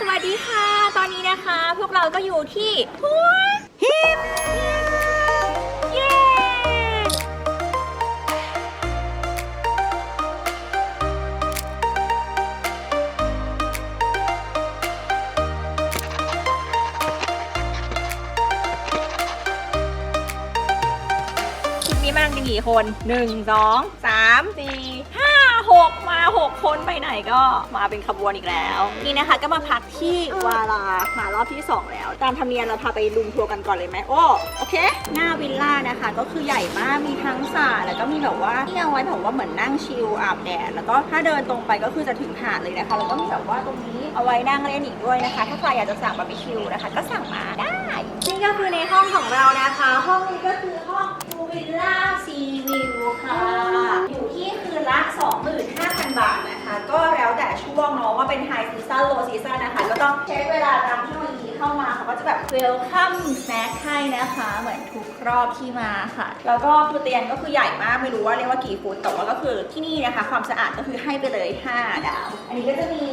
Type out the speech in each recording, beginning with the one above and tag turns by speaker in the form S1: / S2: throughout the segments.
S1: สวัสดีค่ะ ตอนนี้นะคะ พวกเราก็อยู่ที่หัวหินเย้คลิปนี้มากันกี่คน1 2 3 4 5 6มา6คนไปไหนก็มาเป็นขบวนอีกแล้ว นี่นะคะก็มาพักที่วาลามารอบที่ 2 แล้ว ตามธรรมเนียมเราพาไปลุมทัวร์กันก่อนเลยไหมโอ้โอเค หน้าวิลล่านะคะ ก็คือใหญ่มากมีทั้งสระแล้วก็มีแบบว่าที่เอาไว้แบบว่าเหมือนนั่งชิลอาบแดดแล้วก็ถ้าเดินตรงไปก็คือจะถึงหาดเลยนะคะแล้วก็มีแบบว่าตรงนี้เอาไว้นั่งเล่นอีกด้วยนะคะ ถ้าใครอยากจะสั่งบาร์บีคิวนะคะ ก็สั่งมาได้นี่ก็คือในห้องของเรานะคะ ห้องนี้ก็คือห้องวิลล่าซีวิวค่ะอยู่ที่ ละ 25,000 บาทนะคะ ก็แล้วแต่ช่วงเนาะว่าเป็นไฮซีซันโลซีซันนะคะ ก็ต้องเช็คเวลาตามที่มัน เข้ามาเขาก็จะแบบเวลคัมสแน็คให้นะคะ เหมือนทุกรอบที่มาค่ะ แล้วก็คือเตียงก็คือใหญ่มากไม่รู้ว่าเรียกว่ากี่ฟุตแต่ว่าก็คือที่นี่นะคะ ความสะอาดก็คือให้ไปเลย 5 ดาว อันนี้ก็จะมี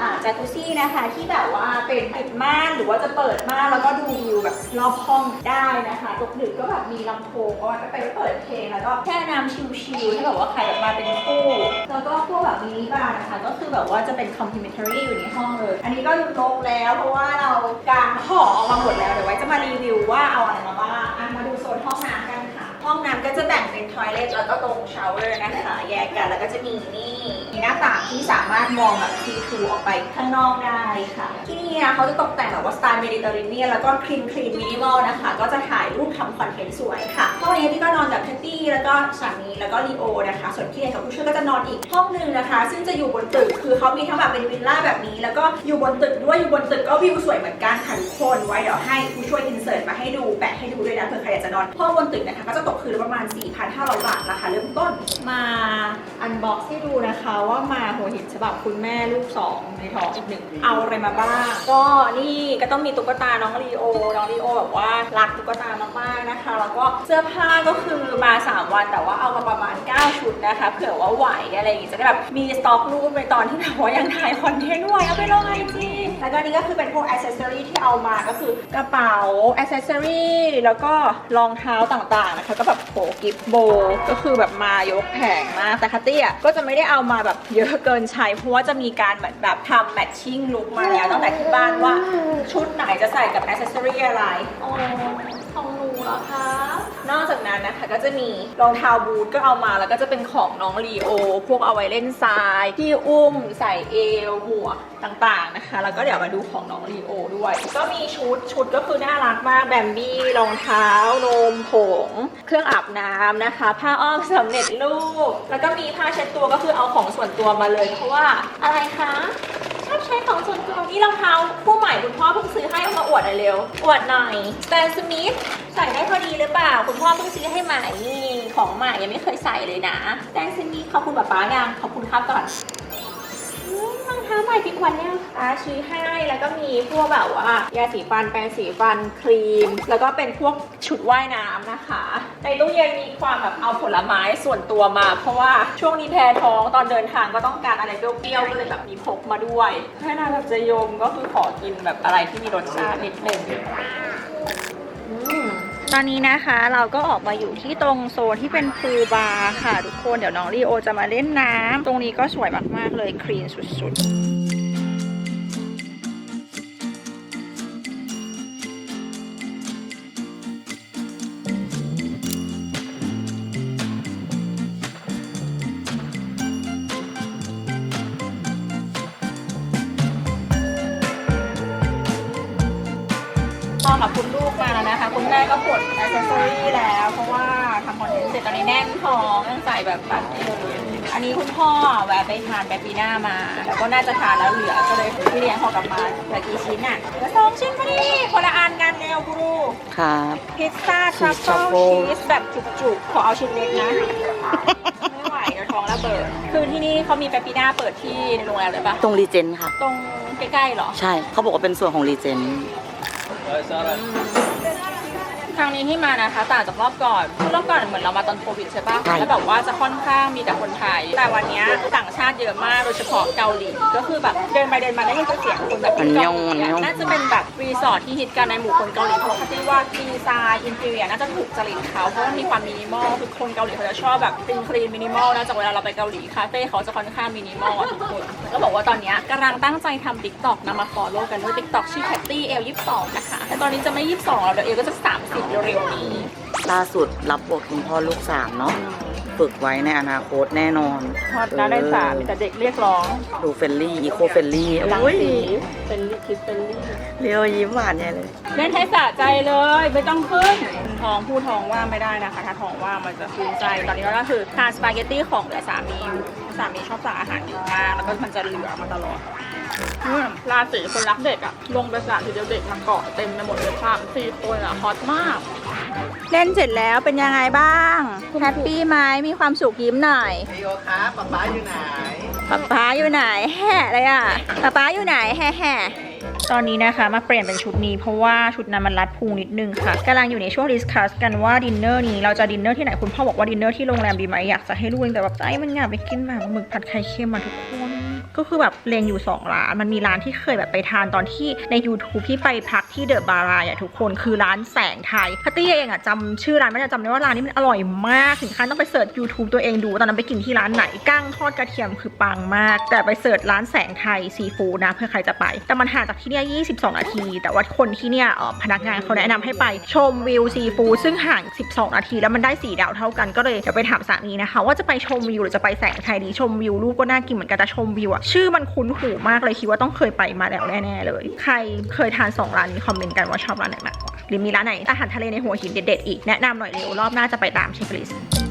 S1: อ่าจากุซี่นะคะที่แบบว่าเป็นปิดม่านหรือว่าจะเปิดม่านแล้วก็ดูวิวแบบรอบห้องได้นะคะตกดึกก็แบบมีลำโพงเอาไว้ไปเปิดเพลงแล้วก็แค่น้ำชิลๆถ้าแบบว่าใครแบบมาเป็นคู่แล้วก็พวกแบบมินิบาร์นะคะ ก็คือแบบว่าจะเป็น complimentary อยู่ในห้องเลย อันนี้ก็ลกแล้วเพราะว่าเรากางห่อออกมาหมดแล้วเดี๋ยวไว้จะมารีวิวว่าเอาอะไรมาบ้าง น้ำก็จะแบ่งเป็นทอยเลทแล้วก็ตรงชาวเวอร์นะคะ แยกกันแล้วก็จะมีนี่ มีหน้าต่างที่สามารถมองแบบซีทูออกไปข้างนอกได้ค่ะ ที่นี่นะเขาจะตกแต่งแบบว่าสไตล์เมดิเตอร์เรเนียนแล้วก็คลีนคลีนมินิมอลนะคะ ก็จะถ่ายรูปทำคอนเทนต์สวยค่ะห้องนี้ที่ก็นอนกับแพตตี้แล้วก็สามีแล้วก็ลีโอนะคะ ส่วนพี่เอกกับผู้ช่วยก็จะนอนอีกห้องหนึ่งนะคะ ซึ่งจะอยู่บนตึกคือเขามีทั้งแบบเป็นวิลล่าแบบนี้ แล้วก็อยู่บนตึกด้วยอยู่บนตึกก็วิวสวยเหมือนกันค่ะทุกคนไว้เดี๋ยวให้ผู้ช่วยอินเสิร์ตมาให้ดูแปะให้ดูด้วยนะเผื่อใครอยากจะนอนห้องบนตึกนะคะก็จะตกคืนละประมาณ 4,500 บาทราคาเริ่มต้น มาอันบ็อกซ์ให้ดูนะคะว่ามาหัวหินฉบับคุณแม่ลูกสองในท้องอีกหนึ่งเอาอะไรมาบ้างก็นี่ก็ต้องมีตุ๊กตาน้องลีโอน้องลีโอแบบว่ารักตุ๊กตามากๆนะคะ แล้วก็เสื้อผ้าก็คือมา 3 วันแต่ว่าเอามาประมาณ 9 ชุดนะคะเผื่อว่าไหวอะไรอย่างงี้จะได้แบบมีสต็อกรูปในตอนที่แบบว่ายังถ่ายคอนเทนต์ไหวเอาไปลงไอจีแล้วก็นี่ก็คือเป็นพวกอ c เซสซอรีที่เอามาก็คือกระเป๋าอ c เซสซอรีแล้วก็รองเท้าต่างๆนะคะก็แบบโหกิฟโบ ก็คือแบบมายกแผงมาก แต่คัตตี้อะก็จะไม่ได้เอามาแบบเยอะเกินใช้ เพราะว่าจะมีการเหมือนแบบทำแมทชิ่งลุคมาแล้วตั้งแต่ที่บ้านว่าชุดไหนจะใส่กับอสเซสซอรี่อะไร อ๋อของหนูเหรอคะ นอกจากนั้นนะคะก็จะมีรองเท้าบูทก็เอามาแล้วก็จะเป็นของน้องลีโอ พวกเอาไว้เล่นทราย ที่อุ้มใส่เอวหมวกต่างๆนะคะ แล้วก็เดี๋ยวมาดูของน้องลีโอด้วย ก็มีชุดชุดก็คือน่ารักมาก แบมบี้รองเท้านมผง เครื่องอาบน้ำนะคะ ผ้าอ้อมสำเร็จรูป แล้วก็มีผ้าเช็ดตัวก็คือเอาของส่วนตัวมาเลย เพราะว่าอะไรคะ ใช่ของส่วนตัวนี่รองเท้าคู่ใหม่คุณพ่อเพิ่งซื้อให้เอามาอวดหน่อยเร็ว อวดหน่อยแบรนด์สมิธใส่ได้พอดีหรือเปล่า คุณพ่อเพิ่งซื้อให้ใหม่นี่ของใหม่ยังไม่เคยใส่เลยนะแบรนด์สมิธขอบคุณป๊าป๊ายังขอบคุณครับก่อน ท่าใหม่ปีกวันเนี่ยอาซื้ให้แล้วก็มีพวกแบบว่ายาสีฟันแปรงสีฟันครีม แล้วก็เป็นพวกชุดว่ายน้ำนะคะ ในตู้เย็นมีความแบบเอาผลไม้ส่วนตัวมา เพราะว่าช่วงนี้แพ้ท้องตอนเดินทางก็ต้องการอะไรเปรี้ยวๆก็เลยแบบมีพกมาด้วยถ้านางแบบจะยมก็คือขอกินแบบอะไรที่มีรสชาตินิดนึงอืม ตอนนี้นะคะเราก็ออกมาอยู่ที่ตรงโซนที่เป็นพูลบาร์ค่ะ ทุกคนเดี๋ยวน้องลีโอจะมาเล่นน้ำตรงนี้ก็สวยมากๆเลยคลีนสุดๆ พ่อกับคุณลูกมาแล้วนะคะ คุณแม่ก็ปลดอ c เซสซอรี่แล้ว เพราะว่าทำคอนเทนต์เสร็จตอนนี้แน่นท้องต้องใส่แบบแบบนี้เลยอันนี้คุณพ่อแวะไปทานแบบปีหน้ามา แล้วก็น่าจะทานแล้วเหลือก็เลยพี่เลี้ยงพอกลับมาเหลือกี่ชิ้นอะเหลือสองชิ้นพอดีคนละอันกันเร็วครู
S2: ครับ
S1: พิซซ่าทรัฟเฟิล
S2: truffle
S1: ชีสแบบจุกๆ ขอเอาชิ้นเล็กนะไม่ไหวเดี๋ยวท้องระเบิด คือที่นี่เขามีแปปปีหน้าเปิดที่ในโรงแรมเลยปะ
S2: ตรงรีเจนค่ะ
S1: ตรงใกล้ๆเหรอ
S2: ใช่ เขาบอกว่าเป็นส่วนของรีเจน Bye, Sarah.
S1: ครั้งนี้ที่มานะคะต่างจากรอบก่อนรอบก่อนเหมือนเรามาตอนโควิดใช่ปะ
S2: ใช่
S1: แล้วแบบว่าจะค่อนข้างมีแต่คนไทย แต่วันเนี้ยต่างชาติเยอะมาก โดยเฉพาะเกาหลี ก็คือแบบเดินไปเดินมาได้ยินเสียงคนแบบ
S2: อัน
S1: เกาย
S2: อง
S1: หลี
S2: อันยอง
S1: อะน่าจะเป็นแบบรีสอร์ทที่ฮิตกันในหมู่คนเกาหลีเพราะเขาคิดว่าดีไซน์อินเทอร์น่าจะถูกจริตเขาเพราะว่ามีความมินิมอลคือคนเกาหลีเขาจะชอบแบบคลีนคลีนมินิมอลนะจากเวลาเราไปเกาหลีคาเฟ่เขาจะค่อนข้างมินิมอลอะทุกคนแล้วก็บอกว่าตอนเนี้ยกำลังตั้งใจทำติ๊กต็อกนำมาฟอลโล่กันด้วยติ๊กต็อกชื่อแคตตี้เอลยี่สิบสองนะคะแต่ตอนนี้จะไม่ยี่สิบสองแล้วเดี๋ยวเอลก็จะสามสิบเร็วๆนี้
S2: ล่าสุดรับบทคุณพ่อลูกสามเนาะฝึกไว้ในอนาคตแน่นอน
S1: ฮอตนะได้สามมีแต่เด็กเรียกร้อง
S2: ดูเฟลลี่ อีโคเฟลลี่
S1: รัง
S2: โอ้ย
S1: สีเป็นคิสเป็นลี่
S2: เรียวยิ้มหวานใหญ่เลย
S1: เล่นให้สะใจเลย ไม่ต้องขึ้นท้องพูดท้องว่างไม่ได้นะคะ ถ้าท้องว่างมันจะฟูใจ ตอนนี้ก็คือทานสปาเกตตี้ของเหลือสามีอยู่สามีชอบสั่งอาหารเยอะมาก แล้วก็มันจะเหลือมาตลอด อืมราศีคนรักเด็กอะลงไปสระทีเดียวเด็กมาเกาะเต็มไปหมดเลยค่ะสี่ตัวอะฮอตมาก เล่นเสร็จแล้วเป็นยังไงบ้างแฮปปี้ไหมมีความสุขยิ้มหน่อย
S3: เฮโยครับป๊าป๊าอยู่ไหน
S1: ป๊าป๊าอยู่ไหนแห่เลยอะป๊าป๊าอยู่ไหนแห่แห่ตอนนี้นะคะมาเปลี่ยนเป็นชุดนี้เพราะว่าชุดนั้นมันรัดพุงนิดนึงค่ะกำลังอยู่ในช่วงดิสคัสกันว่าดินเนอร์นี้เราจะดินเนอร์ที่ไหนคุณพ่อบอกว่าดินเนอร์ที่โรงแรมดีไหมอยากจะให้ลูกเองแต่แบบใจมันอยากไปกินแบบหมึกผัดไข่เค็มมาทุกคน ก็คือแบบเลงอยู่ 2 ร้าน มันมีร้านที่เคยแบบไปทานตอนที่ใน YouTube ที่ไปพักที่เดอะบารายอะทุกคนคือร้านแสงไทยพัตตี้เองอะจำชื่อร้านไม่ได้จำได้ว่าร้านนี้มันอร่อยมากถึงขั้นต้องไปเสิร์ช YouTube ตัวเองดูตอนนั้นไปกินที่ร้านไหนกั้งทอดกระเทียมคือปังมาก แต่ไปเสิร์ชร้านแสงไทยซีฟู้ดนะเพื่อใครจะไป แต่มันห่างจากที่เนี่ย22 นาที แต่ว่าคนที่เนี่ยออพนักงานเขาแนะนำให้ไปชมวิวซีฟู้ดซึ่งห่าง 12 นาที แล้วมันได้สีดาวเท่ากันก็เลยเดี๋ยวไปถามสามีนะคะ ว่าจะไปชมวิวหรือจะไปแสงไทยดีชมวิวรูปก็น่ากินเหมือนกันแต่ชมวิวอะชื่อมันคุ้นหูมากเลยคิดว่าต้องเคยไปมาแล้วแน่ๆเลย ใครเคยทานสองร้านนี้คอมเมนต์กันว่าชอบร้านไหนมากกว่าหรือมีร้านไหนอาหารทะเลในหัวหินเด็ดๆอีกแนะนำหน่อยเร็วรอบหน้าจะไปตามเช็คลิสต์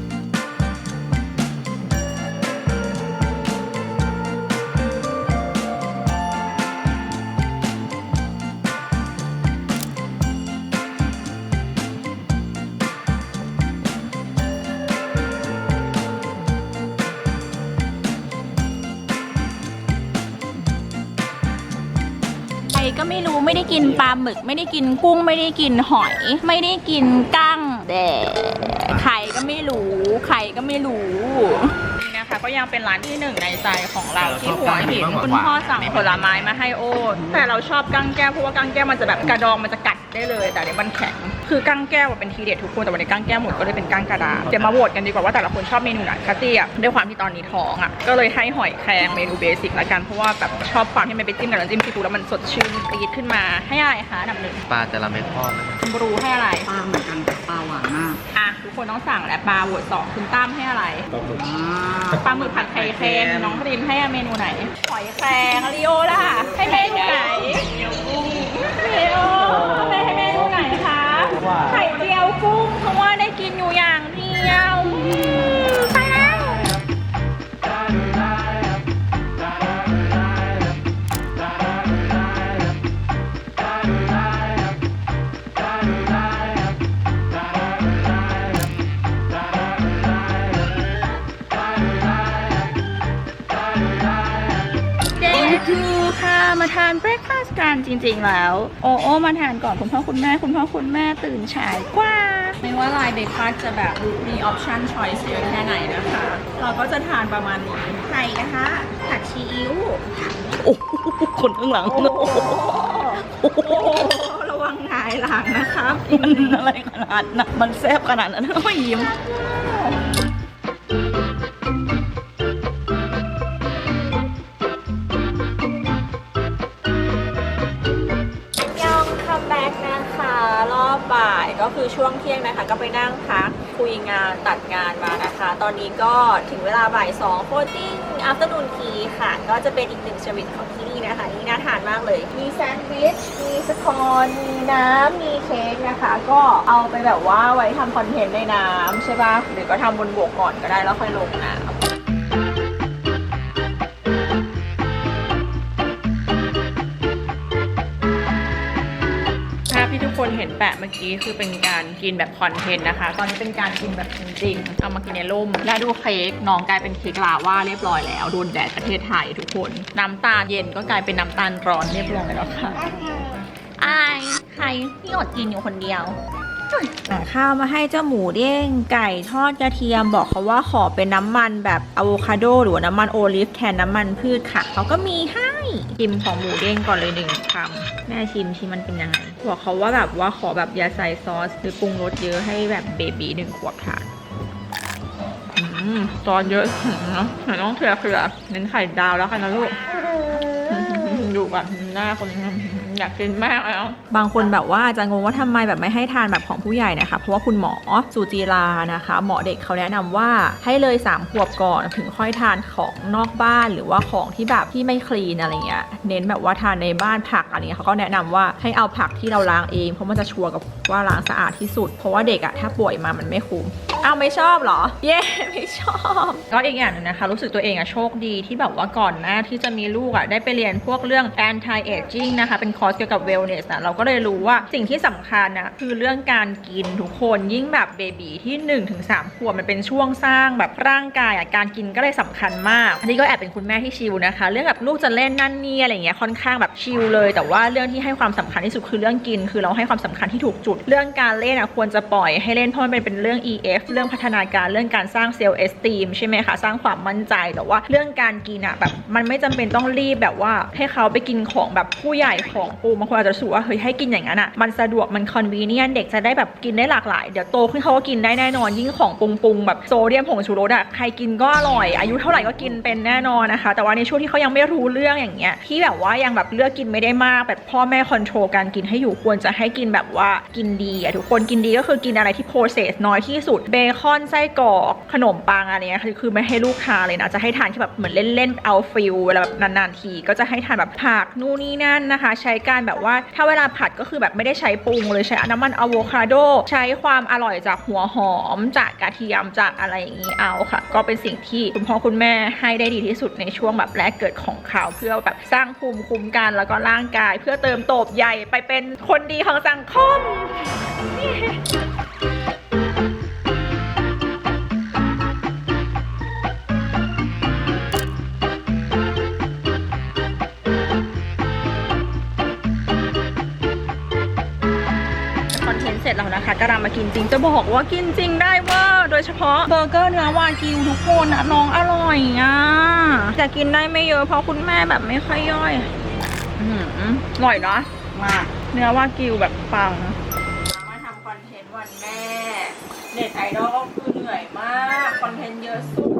S1: หมึกไม่ได้กินกุ้งไม่ได้กินหอย ไม่ได้กินกั้งแต่ใครก็ไม่รู้ใครก็ไม่รู้นี่นะคะ ก็ยังเป็นร้านที่หนึ่งในใจของเราที่หัวหินคุณพ่อสั่งผลไม้มาให้โอ้แต่เราชอบกั้งแก้วเพราะว่ากั้งแก้วมันจะแบบกระดองมันจะกัดได้เลย แต่เดี๋ยวมันแข็ง คือกั้งแก้วอะเป็นทีเด็ดทุกคนแต่วันนี้กั้งแก้วหมดก็เลยเป็นกั้งกระดาษเดี๋ยวมาโหวตกันดีกว่าว่าแต่ละคนชอบเมนูไหนคัตตี้อะด้วยความที่ตอนนี้ท้องอะก็เลยให้หอยแครงเมนูเบสิกละกันเพราะว่าแบบชอบความที่มันไปจิ้มกับน้ำจิ้มซีฟู้ดแล้วมันสดชื่นตีดขึ้นมาให้อะไรคะอันดับหนึ่ง
S3: ปลาจาระเม็ดทอดนะครับ
S1: คุณบรูให้อะไร
S2: ปลาเหมือนกันปลาหวานมาก
S1: อะทุกคนต้องสั่งและปลาโหวตสองคุณตั้มให้อะไร
S2: อ่า
S1: ปลาหมึกผัดไข่เค็มน้องพริมให้เมนูไหนหอยแครงลีโอล่ะให้เมนูไหนลีโอให้ให้เมนู เด็กคือค่ะมาทานเบรคฟาสต์กันจริง ๆ แล้ว โอโอมาทานก่อนคุณพ่อคุณแม่คุณพ่อคุณแม่ตื่นฉายกว่า ไม่ว่าลายเบรคฟาสต์จะแบบมีออปชั่นชอยส์เยอะแค่ไหนนะคะ เราก็จะทานประมาณนี้ไข่นะคะผัดซีอิ๊ว
S2: โอ้โหคนข้างหลัง
S1: โอ้โหโอ้โหระวังหงายหลังนะครับ
S2: มันอะไรขนาดนั้นมันแซ่บขนาดนั้นไม่ยิ้ม
S1: ก็คือช่วงเที่ยงนะคะ ก็ไปนั่งพักคุยงานตัดงานมานะคะ ตอนนี้ก็ถึงเวลาบ่ายสองโคติ้งอัฟเตอร์นูนทีค่ะ ก็จะเป็นอีกหนึ่งชีวิตของที่นี่นะคะ นี่น่าทานมากเลย มีแซนด์วิช มีสคอนมีน้ำ มีเค้กนะคะ ก็เอาไปแบบว่าไว้ทำคอนเทนต์ในน้ำใช่ปะหรือก็ทำบนบวกก่อนก็ได้แล้วค่อยลงน้ำ เห็นแปะเมื่อกี้คือเป็นการกินแบบคอนเทนต์นะคะ ตอนนี้เป็นการกินแบบจริงๆ เอามากินในร่ม และดูเค้กน้องกลายเป็นเค้กลาว่าเรียบร้อยแล้ว โดนแดดประเทศไทยทุกคน น้ำตาลเย็นก็กลายเป็นน้ำตาลร้อนเรียบร้อยแล้วค่ะอายใครที่อดกินอยู่คนเดียว สั่ข้าวมาให้เจ้าหมูเด้งไก่ทอดกระเทียมบอกเขาว่าขอเป็นน้ำมันแบบอะโวคาโดหรือว่าน้ำมันโอลิฟแทนน้ำมันพืชค่ะ เขาก็มีให้ชิมของหมูเด้งก่อนเลยหนึ่งคำแม่ชิมชิมมันเป็นยังไงบอกเขาว่าแบบว่าขอแบบอย่าใส่ซอสหรือปรุงรสเยอะให้แบบเบบีหนึ่งขวบทานอซอสเยอะเนาะต้องเผื่อเผื่อเน้นไข่ดาวแล้วค่ะนะลูกดูแบบหน้าคน อยากกินมากแล้ว บางคนแบบว่าจะงงว่าทำไมแบบไม่ให้ทานแบบของผู้ใหญ่นะคะ เพราะว่าคุณหมอสุจีรานะคะ หมอเด็กเขาแนะนำว่าให้เลย3ขวบก่อนถึงค่อยทานของนอกบ้านหรือว่าของที่แบบที่ไม่คลีนอะไรเงี้ยเน้นแบบว่าทานในบ้านผักอะไรเงี้ยเขาก็แนะนำว่าให้เอาผักที่เราล้างเอง เพราะมันจะชัวร์กับว่าล้างสะอาดที่สุด เพราะว่าเด็กอะถ้าป่วยมามันไม่คุ้ม อ้าวไม่ชอบเหรอ เย้ไม่ชอบ ก็อีกอย่างหนึงนะคะ รู้สึกตัวเองอะโชคดีที่แบบว่าก่อนหน้าที่จะมีลูกอะได้ไปเรียนพวกเรื่อง anti aging นะคะ เป็นคอร์สเกี่ยวกับ wellness นะเราก็เลยรู้ว่าสิ่งที่สำคัญนะคือเรื่องการกินทุกคนยิ่งแบบเบบีที่1-3ขวบมันเป็นช่วงสร้างแบบร่างกายอะการกินก็เลยสำคัญมากอันนี้ก็แอบเป็นคุณแม่ที่ชิลนะคะ เรื่องแบบลูกจะเล่นนั่นนี่อะไรเงี้ยค่อนข้างแบบชิลเลย แต่ว่าเรื่องที่ให้ความสำคัญที่สุดคือเรื่องกิน คือเราให้ความสำคัญที่ถูกจุด เรื่องการเล่นอะควรจะปล่อยให้เล่นเพราะมันเป็นเรื่อง EF เรื่องพัฒนาการเรื่องการสร้างเซลล์เอสตีมใช่ไหมคะสร้างความมั่นใจแต่ว่าเรื่องการกินอะแบบมันไม่จำเป็นต้องรีบแบบว่าให้เขาไปกินของแบบผู้ใหญ่ของปูบางคนอาจจะรู้สึกว่าเฮ้ยให้กินอย่างนั้นอะมันสะดวกมันคอนเวเนียนเด็กจะได้แบบกินได้หลากหลาย เดี๋ยวโตขึ้นเขาก็กินได้แน่นอนยิ่งของปรุงปรุงแบบโซเดียมผงชูรสอะใครกินก็อร่อย อายุเท่าไหร่ก็กินเป็นแน่นอนนะคะ แต่ว่าในช่วงที่เขายังไม่รู้เรื่องอย่างเงี้ยที่แบบว่ายังแบบเลือกกินไม่ได้มากแบบพ่อแม่คอนโทรลการกินให้อยู่ควรจะให้กินแบบว่ากินดีอะทุกคนกินดีก็คือกินอะไรที่โปรเซสน้อยที่สุดเบคอนไส้กรอกขนมปังอะไรเงี้ยคือไม่ให้ลูกทานเลยนะ จะให้ทานแค่แบบเหมือนเล่นๆเอาฟิลเวลาแบบนานๆทีก็จะให้ทานแบบผักนู่นนี่นั่นนะคะ ใช้การแบบว่าถ้าเวลาผัดก็คือแบบไม่ได้ใช้ปรุงเลยใช้น้ำมันอะโวคาโดใช้ความอร่อยจากหัวหอมจากกระเทียมจากอะไรอย่างนี้เอาค่ะ ก็เป็นสิ่งที่คุณพ่อคุณแม่ให้ได้ดีที่สุดในช่วงแบบแรกเกิดของเขาเพื่อแบบสร้างภูมิคุ้มกันแล้วก็ร่างกาย เพื่อเติมโตบใหญ่ไปเป็นคนดีของสังคมค ก็รามากินจริง จะบอกว่ากินจริงได้เว่าโดยเฉพาะเบอร์เกอร์เนื้อวากิวทุกคนนะน้องอร่อยอะแต่กินได้ไม่เยอะเพราะคุณแม่แบบไม่ค่อยย่อยอื้อหืออร่อยเนาะ
S2: มาก
S1: เนื้อวากิวแบบปังมาทำคอนเทนต์วันแม่เน็ตไอดอลก็คือเหนื่อยมาก คอนเทนต์เยอะสุด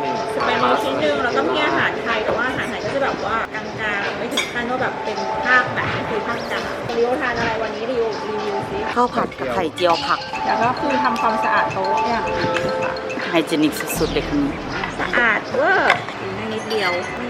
S3: สปานิชนิดนึง
S1: สเปนนิชนิดนึงแล้วก็มีอาหารไทยแต่ว่าอาหารไทยก็จะแบบว่ากลางๆไม่ถึงขั้นว่าแบบเป็นภาคแบบนี่คือภาคกลางรีวิวทานอะไรวันนี้รีวิวรีวิวซิ
S2: ข้าวผัดกับไข่เจียวผัก
S1: แล้วก็คือทำความสะอาดโต๊ะอย่างดีค่ะ
S2: ไฮจีนิกสุดๆเด็กคนนี้
S1: สะอาดเวอร์กินได้นิดเดียวไม่ย่อยคุณ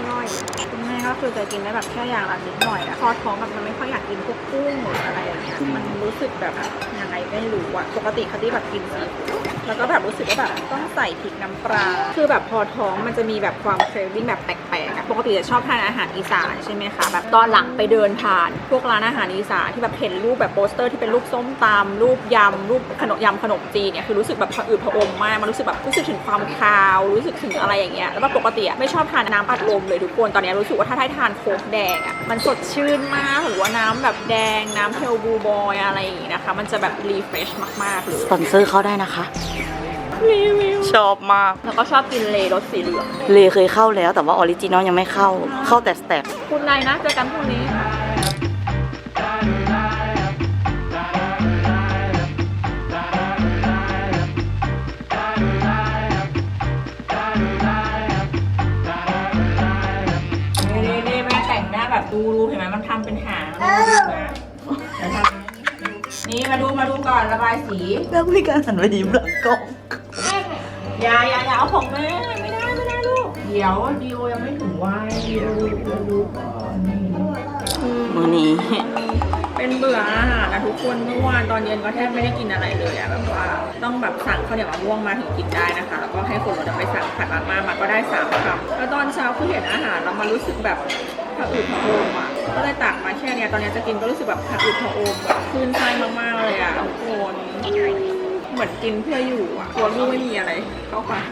S1: แม่ ก็คือจะกินได้แบบแค่อย่างละนิดหน่อยอะพอท้องแบบมันไม่ค่อยอยากกินพวกกุ้งหรืออะไรอย่างเงี้ยมันรู้สึกแบบยังไงไม่รู้อะปกติเขาที่แบบกินซีฟู้ดแล้วก็แบบรู้สึกว่าแบบต้องใส่พริกน้ำปลาคือแบบพอท้องมันจะมีแบบความเครวิ่งแบบแปลก ๆอะปกติจะชอบทานอาหารอีสานใช่ไหมคะแบบตอนหลังไปเดินผ่าน พวกร้านอาหารอีสานที่แบบเห็นรูปแบบโปสเตอร์ที่เป็นรูปส้มตำรูปยำรูปขนมยำขนมจีนเนี่ยคือรู้สึกแบบผะอืดผะอมมากมันรู้สึกแบบรู้สึกถึงความคาว รู้สึกถึงอะไรอย่างเงี้ยแล้วแบบปกติอะไม่ชอบทานน้ำอัดลมเลยทุกคนตอนนี้รู้สึกว่าถ้าได้ทานโค้กแดงอะมันสดชื่นมากหรือว่าน้ำแบบแดงน้ำเฮลบูบอยอะไรอย่างงี้นะคะ มันจะแบบรีเฟรชมากๆเลย
S2: สปอนเซอร์เข้าได้นะคะ
S1: รีวิว
S2: ชอบมาก
S1: แล้วก็ชอบกินเลรสสีเหลือง
S2: เลเคยเข้าแล้วแต่ว่าออริจินอลยังไม่เข้า เข้าแต่สแต็ก
S1: คุณนายนะเจอกันพรุ่งนี้นี่นี่แม่แต่งหน้าแบบดูดูเห็นไหมมันทำเป็นหางดูนะเดี๋ยวทำนี่มาดูมาดูก่อนระบายสี
S2: แล้วมีการหันไปยิ้มหลังกล้อง
S1: อ ย่าอย่าอย่าเอาของแม่ไม่ได้ไม่ได้ลูก เดี๋ยวดีโอยังไม่ถึงวัยดีโอดูดูก่อนนี่
S2: มือนี้
S1: ไปเป็นเบื่ออาหารนะทุกคนเมื่อวานตอนเย็นก็แทบไม่ได้กินอะไรเลยอะแบบว่าต้องแบบสั่งข้าวเหนียวมะม่วงมาถึงกินได้นะคะ แล้วก็ให้คนเราไปสั่งผัดมาม่ามาก็ได้สามคำแล้วตอนเช้าคือเห็นอาหารเรามารู้สึกแบบผะอืดผะอมอะก็เลยตักมาแค่เนี้ยตอนเนี้ยจะกินก็รู้สึกแบบผะอืดผะอมแบบคลื่นไส้มากๆเลยอะทุกคน เหมือนกินเพื่ออยู่อะตัวลูกไม่มีอะไรเข้าปาก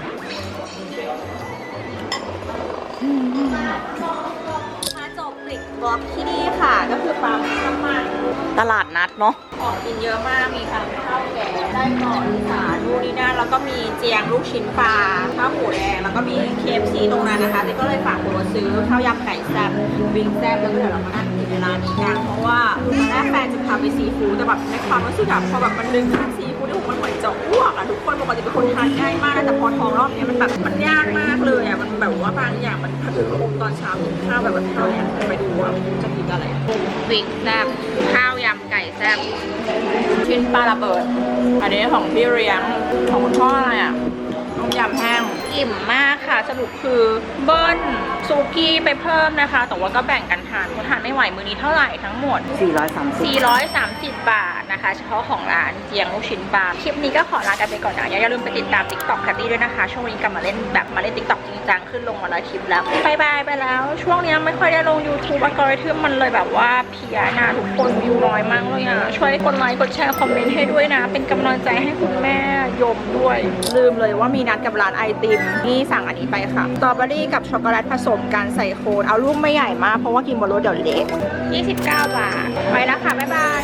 S1: มาจบปิดบล็อกที่นี่ค่ะ ก็คือปั๊มน้ำมัน
S2: ตลาดนัดเนาะ
S1: ของกินเยอะมากมีทั้งข้าวแกงได้ก่อนสาดูนี่นั่นแล้วก็มีเจียงลูกชิ้นปลาข้าวหมูแดงแล้วก็มี KFC ตรงนั้นนะคะเจ๊ก็เลยฝากโบซื้อข้าวยำไก่แซ่บวิงแซ่บแล้วก็เดี๋ยวเรามานั่งกินในร้านนี้กันเพราะว่าตอนแรกแฟนจะพาไปซีฟู้ดแต่แบบในความรู้สึกอะพอแบบมันดึงข้ามซีฟู้ดที่ผ มมันเหมือนจะอ้วกอะทุกคนปกติเป็นคนทานง่ายมากนะแต่พอท้องรอบนี้มันแบบมันยากมากเลยอะมันแบบว่าบางอย่างมันผสมตอนเช้ากินข้าวแบบแบบข้าวเนี่ยไปดูว่าจะกินอะไร
S4: วิงแซบข้าวยำไก่แซบ
S1: ชิ้นปลาระเบิด อันนี้ของพี่เลี้ยงของคุณพ่ออะไรอะต้มยำแห้งอิ่มมากค่ะสรุปคือเบิ้ล ซูกี้ไปเพิ่มนะคะ แต่ว่าก็แบ่งกันทานเพราะทานไม่ไหวมือนี้เท่าไหร่ทั้งหมด
S2: 430
S1: 430 บาทนะคะ เฉพาะของร้านเจียงลูกชิ้นปลาคลิปนี้ก็ขอลากันไปก่อนนะ อย่าลืมไปติดตาม TikTok แคตตี้ด้วยนะคะ ช่วงนี้กลับมาเล่นแบบมาเล่น TikTok จริงจังขึ้นลงวันละคลิปแล้วบายบายไปแล้ว ช่วงนี้ไม่ค่อยได้ลง YouTube อัลกอริทึมมันเลยแบบว่าเพลียนะทุกคนวิวน้อยมากเลยอะช่วยกดไลค์กดแชร์คอมเมนต์ให้ด้วยนะ เป็นกำลังใจให้คุณแม่ยมด้วย ลืมเลยว่ามีนัดกับร้านไอติมนี่สั่งอันนี้ไปค่ะสตรอเบอรี่กับช็อกโกแลตผสมกันใส่โคนเอาลูกไม่ใหญ่มากเพราะว่ากินบนรถเดี๋ยวเละ29 บาท ไปแล้วค่ะ บ๊ายบาย